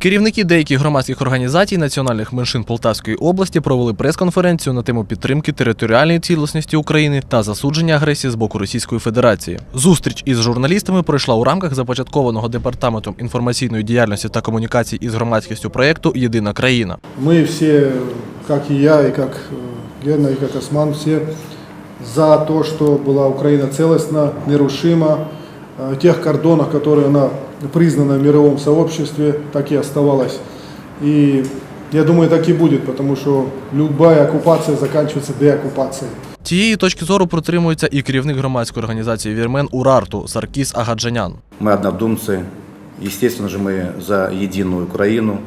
Керівники деяких громадських організацій національних меншин Полтавської області провели прес-конференцію на тему підтримки територіальної цілісності України та засудження агресії з боку Російської Федерації. Зустріч із журналістами пройшла у рамках започаткованого департаментом інформаційної діяльності та комунікацій із громадськістю проєкту Єдина країна. Мы все, как и я, и как э, Лена, и как Осман, все за то, что была Украина целостна, нерушима, э, в тех кордонах, которые она признана в мировом сообществе, так и оставалась. И я думаю, так и будет, потому что любая оккупация заканчивается деоккупацией. Тієї точки зору протримується і керівник громадської організації Вірмен Урарту Саркіс Агаджанян. Мы однодумцы. Естественно же, мы за единую Украину.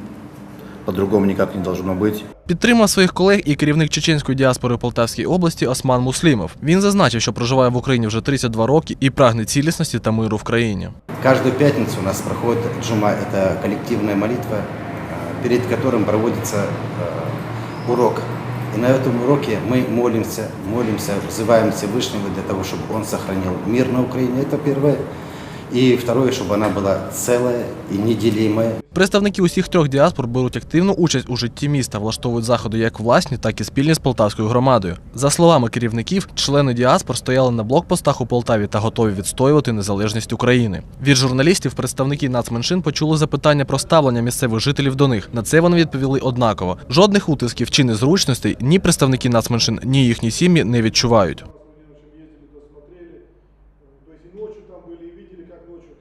По-другому никак не должно быть. Підтримав своїх колег і керівник чеченської діаспори в Полтавській області Осман Муслімов. Він зазначив, що проживає в Україні вже 32 роки і прагне цілісності та миру в країні. Каждую пятницу у нас проходит джума, это коллективная молитва, э, перед которым проводится э, урок. И на этом уроке мы молимся, молимся, взываем Всевышнего для того, чтобы Он сохранил мир на Украине. Это первое. И второе, чтобы она была целая и неделимая. Представники усіх трьох діаспор беруть активну участь у житті міста, влаштовують заходи як власні, так і спільні з полтавською громадою. За словами керівників, члени діаспор стояли на блокпостах у Полтаві та готові відстоювати незалежність України. Від журналістів представники нацменшин почули запитання про ставлення місцевих жителів до них. На це вони відповіли однаково: жодних утисків чи незручностей ні представники нацменшин, ні їхні сім'ї не відчувають есть и ночью там были, и видели, как ночью там.